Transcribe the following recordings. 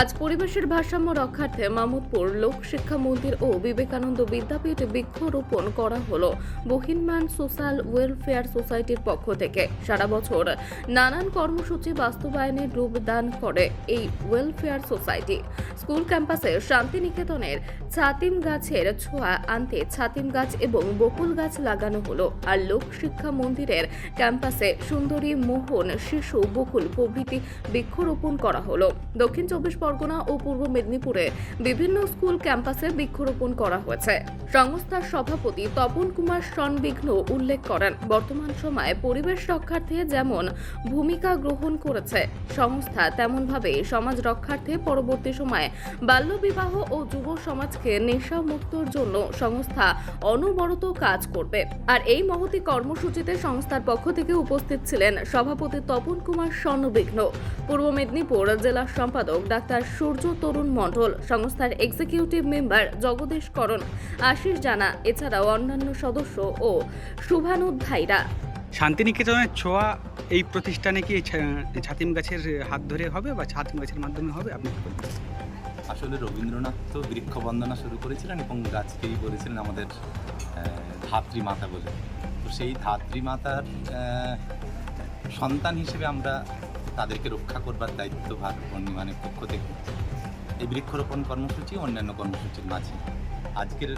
আজ পরিবেশের ভারসাম্য রক্ষার্থে মামুদপুর লোক শিক্ষা মন্দির ও বিবেকানন্দ বিদ্যাপীঠ বৃক্ষরোপণ করা হল বহিনমান সোশ্যাল ওয়েলফেয়ার সোসাইটির পক্ষ থেকে। সারা বছর নানান কর্মসূচি বাস্তবায়নে রূপদান করে এই ওয়েলফেয়ার সোসাইটি। স্কুল ক্যাম্পাসে শান্তিনিকেতনের ছাতিম গাছের ছোঁয়া আনতে ছাতিম গাছ এবং বকুল গাছ লাগানো হলো আর লোক শিক্ষা মন্দিরের ক্যাম্পাসে সুন্দরী মোহন শিশু বকুল প্রভৃতি বৃক্ষরোপণ করা হলো। দক্ষিণ চব্বিশ পরগনা ও পূর্ব মেদিনীপুরে বিভিন্ন স্কুল ক্যাম্পাসে বৃক্ষরোপণ করা হয়েছে। সংস্থার সভাপতি তপন কুমার সনবিঘ্ন উল্লেখ করেন, বর্তমান সময়ে পরিবেশ রক্ষার্থে যেমন ভূমিকা গ্রহণ করেছে, সংস্থা তেমনভাবে সমাজ রক্ষার্থে পরবর্তী সময়ে বাল্যবিবাহ ও যুব নেশা মুক্তর জন্য সংস্থা অনবরত কাজ করবে। আর এই মহতি কর্মসূচিতে সংস্থার পক্ষ থেকে উপস্থিত ছিলেন সভাপতি তপন কুমার স্বর্ণবিঘ্ন, পূর্ব মেদিনীপুর জেলা সম্পাদক ডাক্তার সূর্য তরুণ মণ্ডল, সংস্থার এক্সিকিউটিভ মেম্বার জগদীশ করণ, আশিস জানা, এছাড়াও অন্যান্য সদস্য ও শুভানুধ্যায়ীরা। শান্তিনিকেতনের ছোঁয়া এই প্রতিষ্ঠানে কি ছাতিম গাছের হাত ধরে হবে বা ছাতিম গাছের মাধ্যমে হবে? আপনি? আসলে রবীন্দ্রনাথ তো বৃক্ষ বন্দনা শুরু করেছিলেন এবং গাছকেই বলেছিলেন আমাদের ধাত্রী মাতা বলে। তো সেই ধাত্রী মাতার সন্তান হিসেবে আমরা তাদেরকে রক্ষা করবার দায়িত্বভার বর্ণিমানের পক্ষ থেকে। এই বৃক্ষরোপণ কর্মসূচি অন্যান্য কর্মসূচির মাঝে। আজকের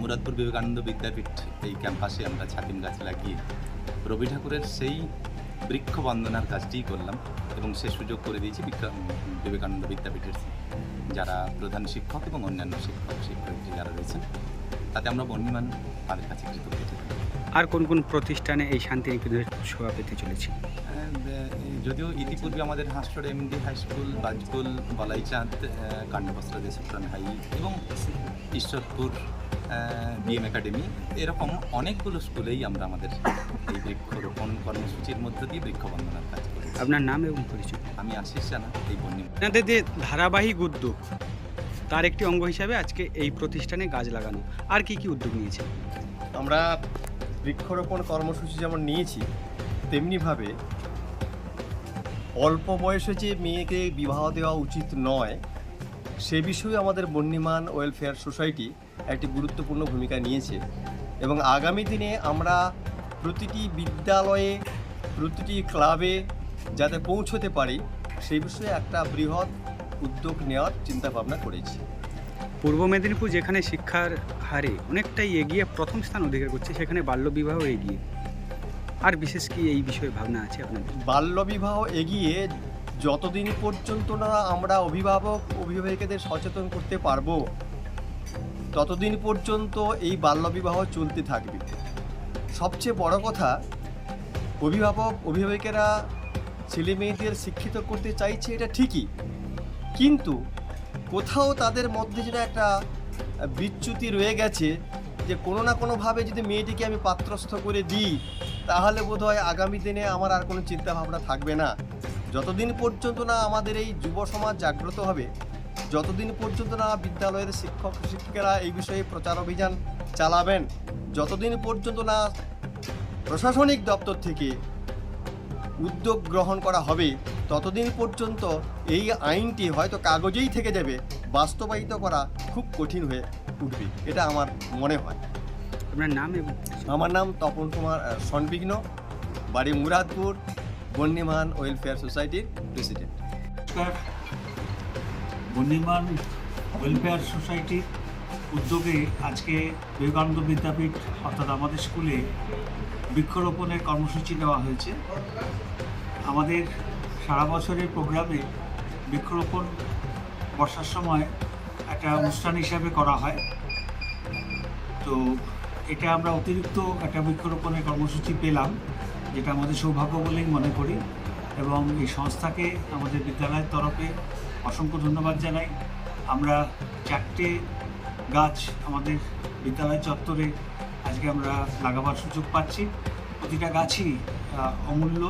মুরাদপুর বিবেকানন্দ বিদ্যাপীঠ এই ক্যাম্পাসে আমরা ছাতিম গাছ লাগিয়ে রবি ঠাকুরের সেই বৃক্ষ বন্দনার কাজটিই করলাম এবং সে সুযোগ করে দিয়েছি বিবেকানন্দ বিদ্যাপীঠের। যারা প্রধান শিক্ষক এবং অন্যান্য শিক্ষক শিক্ষয়িত্রী যারা রয়েছেন তাতে আমরা বর্ণিমান তাদের কাছে কৃতজ্ঞ আর কোন কোন প্রতিষ্ঠানে এই শান্তিনিকেতনের সভা পেতে চলেছে? যদিও ইতিপূর্বে আমাদের হাসপাতাল MD high school Bajkul Balaichand কান্ডবস্ত্র কাণ্ডবস্ত্র দেশপ্রাণ হাই এবং ঈশ্বরপুর বিএম একাডেমি। এরকম অনেকগুলো স্কুলেই আমরা আমাদের এই বৃক্ষরোপণ কর্মসূচির মধ্য দিয়ে বৃক্ষবন্দনার কাজ করি। আপনার নাম এবং পরিচয়? আমি আশিস জানা এই বর্ণিমা আপনাদের যে ধারাবাহিক উদ্যোগ তার একটি অঙ্গ হিসাবে আজকে এই প্রতিষ্ঠানে গাছ লাগানো আর কি কি উদ্যোগ নিয়েছে আমরা বৃক্ষরোপণ কর্মসূচি যেমন নিয়েছি তেমনিভাবে অল্প বয়সে যে মেয়েকে বিবাহ দেওয়া উচিত নয় সে বিষয়ে আমাদের বন্যিমান ওয়েলফেয়ার সোসাইটি একটি গুরুত্বপূর্ণ ভূমিকা নিয়েছে। এবং আগামী দিনে আমরা প্রতিটি বিদ্যালয়ে প্রতিটি ক্লাবে যাতে পৌঁছতে পারি সেই বিষয়ে একটা বৃহৎ উদ্যোগ নেওয়ার চিন্তাভাবনা করেছি। পূর্ব মেদিনীপুর যেখানে শিক্ষার হারে অনেকটাই এগিয়ে প্রথম স্থান অধিকার করছে সেখানে বাল্যবিবাহ এগিয়ে। আর বিশেষ কি এই বিষয়ে ভাবনা আছে আপনাদের? বাল্যবিবাহ এগিয়ে যতদিন পর্যন্ত না আমরা অভিভাবক অভিভাবিকাদের সচেতন করতে পারব ততদিন পর্যন্ত এই বাল্যবিবাহ চলতে থাকবে। সবচেয়ে বড় কথা, অভিভাবক, অভিভাবকেরা ছেলে মেয়েদের শিক্ষিত করতে চাইছে এটা ঠিকই। কিন্তু কোথাও তাদের মধ্যে যেন একটা বিচ্যুতি রয়ে গেছে যে কোনো না কোনোভাবে যদি মেয়েটিকে আমি পাত্রস্থ করে দিই, তাহলে বোধহয় আগামী দিনে আমার আর কোনো চিন্তা ভাবনা থাকবে না। যতদিন পর্যন্ত না আমাদের এই যুব সমাজ জাগ্রত হবে যতদিন পর্যন্ত না বিদ্যালয়ের শিক্ষক শিক্ষিকারা এই বিষয়ে প্রচার অভিযান চালাবেন যতদিন পর্যন্ত না প্রশাসনিক দপ্তর থেকে উদ্যোগ গ্রহণ করা হবে ততদিন পর্যন্ত এই আইনটি হয়তো কাগজেই থেকে যাবে বাস্তবায়িত করা খুব কঠিন হয়ে উঠবে এটা আমার মনে হয়। আপনার নাম আমার নাম তপন কুমার সনবিঘ্ন বাড়ি মুরাদপুর বন্যমান ওয়েলফেয়ার সোসাইটির প্রেসিডেন্ট। বন্দিমান ওয়েলফেয়ার সোসাইটির উদ্যোগে আজকে বিবেকানন্দ বিদ্যাপীঠ, অর্থাৎ আমাদের স্কুলে বৃক্ষরোপণের কর্মসূচি দেওয়া হয়েছে। আমাদের সারা বছরের প্রোগ্রামে বৃক্ষরোপণ বর্ষার সময় একটা অনুষ্ঠান হিসাবে করা হয়। তো এটা আমরা অতিরিক্ত একটা বৃক্ষরোপণের কর্মসূচি পেলাম, যেটা আমাদের সৌভাগ্য বলেই মনে করি। এবং এই সংস্থাকে আমাদের বিদ্যালয়ের তরফে অসংখ্য ধন্যবাদ জানাই। আমরা চারটে গাছ আমাদের বিদ্যালয় চত্বরে আজকে আমরা লাগাবার সুযোগ পাচ্ছি। প্রতিটা গাছই অমূল্য।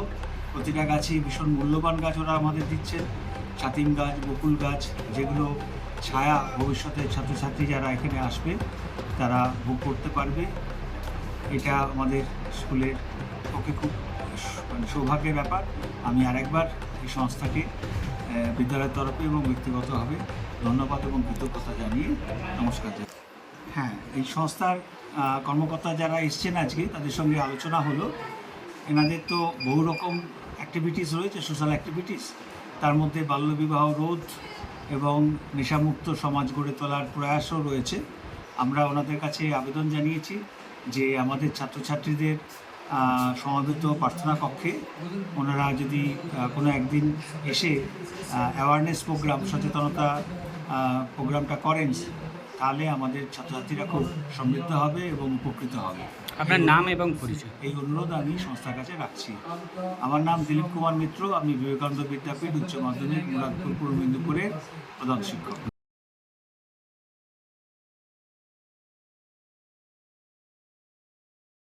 প্রতিটা গাছই ভীষণ মূল্যবান গাছ ওরা আমাদের দিচ্ছেন ছাতিম গাছ, বকুল গাছ, যেগুলো ছায়া ভবিষ্যতে ছাত্রছাত্রী যারা এখানে আসবে, তারা ভোগ করতে পারবে। এটা আমাদের স্কুলের পক্ষে খুব মানে সৌভাগ্যের ব্যাপার। আমি আরেকবার এই সংস্থাকে বিদ্যালয়ের তরফে এবং ব্যক্তিগতভাবে ধন্যবাদ এবং কৃতজ্ঞতা জানিয়ে নমস্কার হ্যাঁ এই সংস্থার কর্মকর্তা যারা এসছেন আজকে, তাদের সঙ্গে আলোচনা হলো। এনাদের তো বহু রকম অ্যাক্টিভিটিস রয়েছে সোশ্যাল অ্যাক্টিভিটিস তার মধ্যে বাল্যবিবাহ রোধ এবং নেশামুক্ত সমাজ গড়ে তোলার প্রয়াসও রয়েছে। আমরা ওনাদের কাছে আবেদন জানিয়েছি যে আমাদের ছাত্রছাত্রীদের সমবেত প্রার্থনা কক্ষে ওনারা যদি কোনো একদিন এসে অ্যাওয়ারনেস প্রোগ্রাম সচেতনতা প্রোগ্রামটা করেন তাহলে আমাদের ছাত্রছাত্রীরা খুব সমৃদ্ধ হবে এবং উপকৃত হবে। আপনার নাম এবং পরিচয়? এই অনুরোধ আমি সংস্থার কাছে রাখছি। আমার নাম দিলীপ কুমার মিত্র আমি বিবেকানন্দ বিদ্যাপীঠ উচ্চ মাধ্যমিক মুরাদপুর পূর্ব মেদিনীপুরের প্রধান শিক্ষক।